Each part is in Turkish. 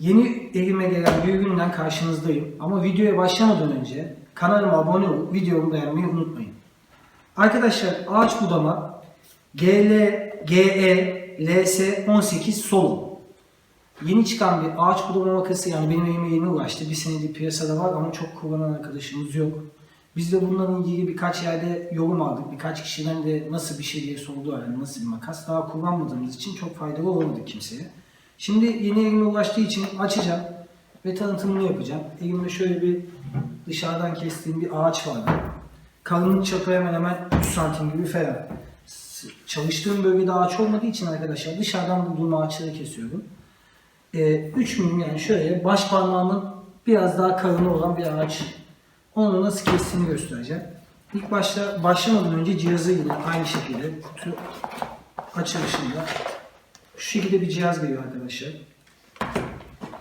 Yeni elime gelen bir üründen karşınızdayım. Ama videoya başlamadan önce kanalıma abone olup videomu beğenmeyi unutmayın. Arkadaşlar ağaç budama GL, GE, LS 18 Solo. Yeni çıkan bir ağaç budama makası yani benim elime yeni ulaştı. Bir senedir piyasada var ama çok kullanan arkadaşımız yok. Biz de bununla ilgili birkaç yerde yorum aldık. Birkaç kişiden de nasıl bir şey diye sordular. Yani nasıl bir makas. Daha kullanmadığımız için çok faydalı olmadı kimseye. Şimdi yeni elime ulaştığı için açacağım ve tanıtımını yapacağım. Elimde şöyle bir dışarıdan kestiğim bir ağaç vardı. Kalınlık çapı hemen hemen 3 santim gibi falan. Çalıştığım bölgede ağaç olmadığı için arkadaşlar dışarıdan bulduğum ağaçları kesiyorum. Ee, 3 milim yani şöyle baş parmağımın biraz daha kalını olan bir ağaç. Onu nasıl kestiğini göstereceğim. İlk başta başlamadan önce cihazı yine aynı şekilde kutu açılışında şu şekilde bir cihaz geliyor arkadaşlar.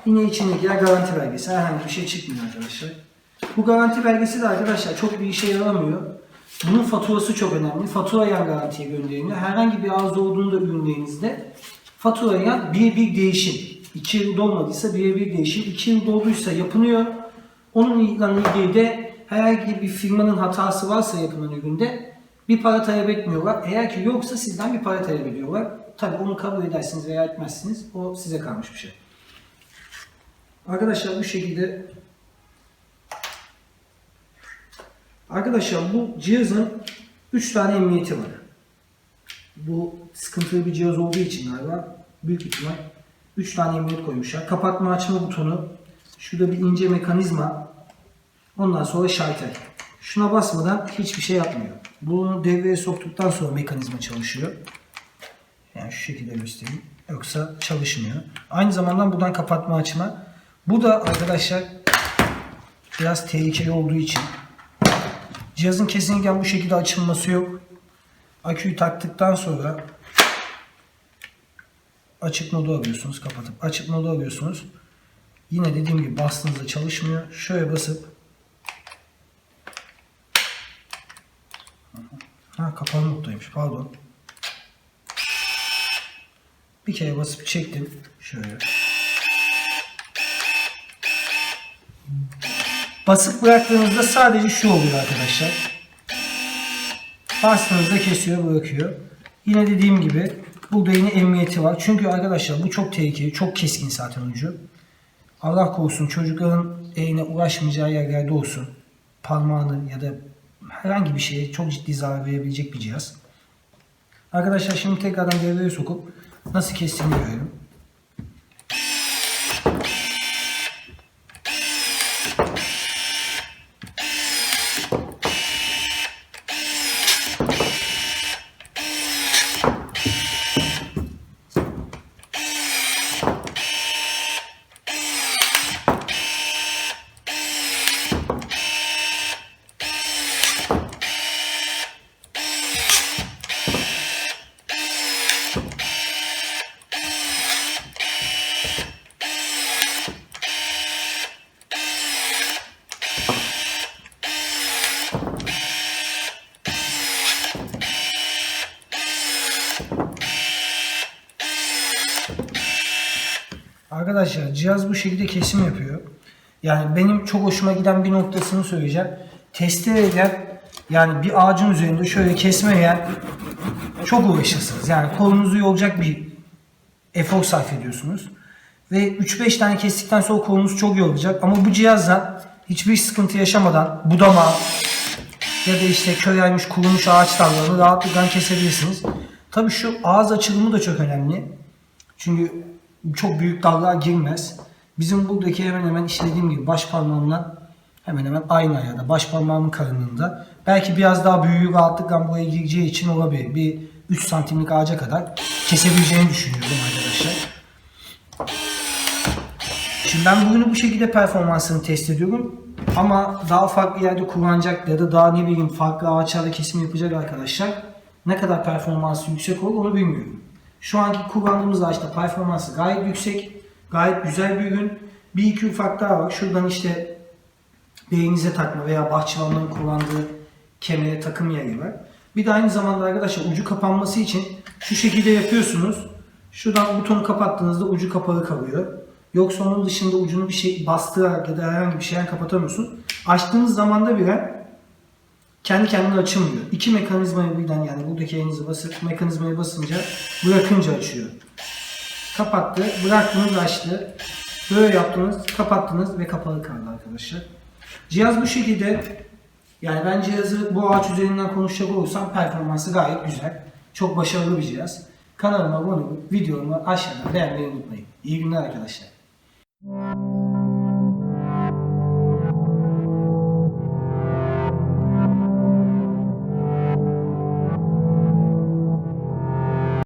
Yine içindekiler garanti belgesi. Herhangi bir şey çıkmıyor arkadaşlar. Bu garanti belgesi de arkadaşlar çok bir işe yaramıyor. Bunun faturası çok önemli. Fatura yan garantiye gönderiliyor. Herhangi bir arıza olduğunda ürünlerinizde fatura yan bir bir değişim. 2 yıl dolmadıysa bir bir değişim. 2 yıl dolduysa yapılıyor. Onunla ilgili de herhangi bir firmanın hatası varsa yapılan üründe bir para talep etmiyorlar. Eğer ki yoksa sizden bir para talep ediyorlar. Tabi onu kabul edersiniz veya etmezsiniz. O size kalmış bir şey. Arkadaşlar bu şekilde Arkadaşlar bu cihazın 3 tane emniyeti var. Bu sıkıntılı bir cihaz olduğu için galiba büyük ihtimal 3 tane emniyet koymuşlar. Kapatma açma butonu. Şurada bir ince mekanizma. Ondan sonra şalter. Şuna basmadan hiçbir şey yapmıyor. Bunu devreye soktuktan sonra mekanizma çalışıyor. Yani şu şekilde göstereyim. Yoksa çalışmıyor. Aynı zamanda buradan kapatma açma. Bu da arkadaşlar biraz tehlikeli olduğu için cihazın kesinlikle bu şekilde açılması yok. Aküyü taktıktan sonra açık modu alıyorsunuz kapatıp açık modu alıyorsunuz. Yine dediğim gibi bastığınızda çalışmıyor. Şöyle basıp Ha kapalı moddaymış pardon. Bir kere basıp çektim. Şöyle. Basıp bıraktığınızda sadece şu oluyor arkadaşlar. Bastığınızda kesiyor bırakıyor. Yine dediğim gibi burada yine emniyeti var. Çünkü arkadaşlar bu çok tehlikeli. Çok keskin zaten ucu. Allah korusun çocukların eline ulaşmayacağı yerlerde olsun. Parmağını ya da herhangi bir şeye çok ciddi zarar verebilecek bir cihaz. Arkadaşlar şimdi tekrardan devreye sokup nasıl kestiğini görelim. Arkadaşlar cihaz bu şekilde kesim yapıyor. Yani benim çok hoşuma giden bir noktasını söyleyeceğim. Testereyle yani bir ağacın üzerinde şöyle kesmeye çok uğraşırsınız. Yani kolunuzu yolacak bir efor sarf ediyorsunuz. Ve 3-5 tane kestikten sonra kolunuz çok yorulacak. Ama bu cihazla hiçbir sıkıntı yaşamadan budama ya da işte köy yaymış kurumuş ağaç dallarını rahatlıkla kesebilirsiniz. Tabii şu ağız açılımı da çok önemli. Çünkü çok büyük dallar girmez. Bizim buradaki hemen hemen işlediğim gibi baş parmağımla hemen hemen aynı ayarda. Baş parmağımın kalınlığında. Belki biraz daha büyüğü rahatlıkla buraya gireceği için olabilir. Bir 3 santimlik ağaca kadar kesebileceğini düşünüyorum arkadaşlar. Şimdi ben bugünü bu şekilde performansını test ediyorum. Ama daha farklı yerde kullanacak ya da daha ne bileyim farklı ağaçlarda kesim yapacak arkadaşlar ne kadar performansı yüksek olur onu bilmiyorum. Şu anki kullandığımız ağaçta performansı gayet yüksek. Gayet güzel bir ürün. Bir iki ufak daha var. Şuradan işte beyninize takma veya bahçıvanların kullandığı kemere takım yeri var. Bir de aynı zamanda arkadaşlar ucu kapanması için şu şekilde yapıyorsunuz. Şuradan butonu kapattığınızda ucu kapalı kalıyor. Yoksa onun dışında ucunu bir şey bastırarak ya da herhangi bir şeyden kapatamıyorsun. Açtığınız zamanda bile kendi kendine açılmıyor. İki mekanizmayı birden yani buradaki elinizi basıp mekanizmayı basınca bırakınca açıyor. Kapattı, bıraktınız açtı. Böyle yaptınız, kapattınız ve kapalı kaldı arkadaşlar. Cihaz bu şekilde. Yani ben cihazı bu ağaç üzerinden konuşacak olursam performansı gayet güzel. Çok başarılı bir cihaz. Kanalıma abone olup videomu aşağıdan beğenmeyi unutmayın. İyi günler arkadaşlar.